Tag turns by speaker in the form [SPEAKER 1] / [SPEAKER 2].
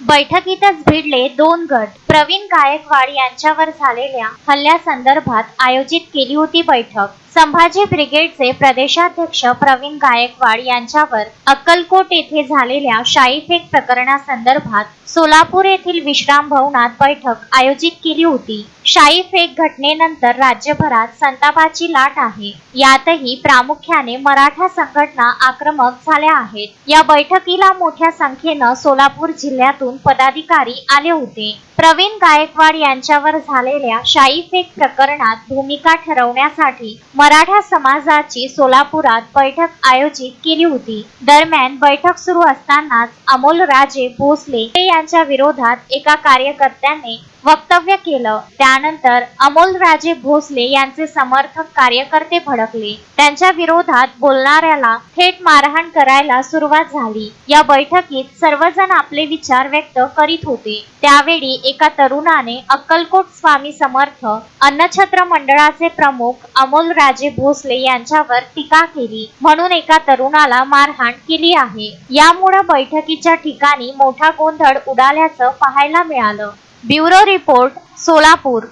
[SPEAKER 1] बैठकीतच भिडले दोन गट. प्रवीण गायकवाड यांच्यावर झालेल्या हल्ल्या संदर्भात आयोजित केली होती बैठक. संभाजी ब्रिगेडचे प्रदेशाध्यक्ष प्रवीण गायकवाड यांच्यावर अक्कलकोट येथे झालेल्या शाईफेक प्रकरणासंदर्भात सोलापूर येथील विश्राम भवनात बैठक आयोजित केली होती. शाईफेक घटनेनंतर राज्यभरात संतापाची लाट आहे. यातही प्रामुख्याने मराठा संघटना आक्रमक झाल्या आहेत. या बैठकीला मोठ्या संख्येनं सोलापूर जिल्ह्यातून पदाधिकारी आले होते. प्रवीण गायकवाड यांच्यावर झालेल्या शाईफेक प्रकरणात भूमिका ठरवण्यासाठी मराठा समाजाची सोलापुरात बैठक आयोजित केली होती. दरम्यान बैठक सुरू असतानाच अमोल राजे भोसले यांच्या विरोधात एका कार्यकर्त्याने वक्तव्य केलं. त्यानंतर अमोल राजे भोसले यांचे समर्थक कार्यकर्ते भडकले. त्यांच्या विरोधात बोलणाऱ्याला थेट मारहाण करायला सुरुवात झाली. या बैठकीत सर्वजण आपले विचार व्यक्त करीत होते. त्यावेळी एका तरुणाने अक्कलकोट स्वामी समर्थ अन्नछत्र मंडळाचे प्रमुख अमोल राजे भोसले यांच्यावर टीका केली. म्हणून एका तरुणाला मारहाण केली आहे. यामुळे बैठकीच्या ठिकाणी मोठा गोंधळ उडाल्याचं पाहायला मिळालं. Bureau report Solapur.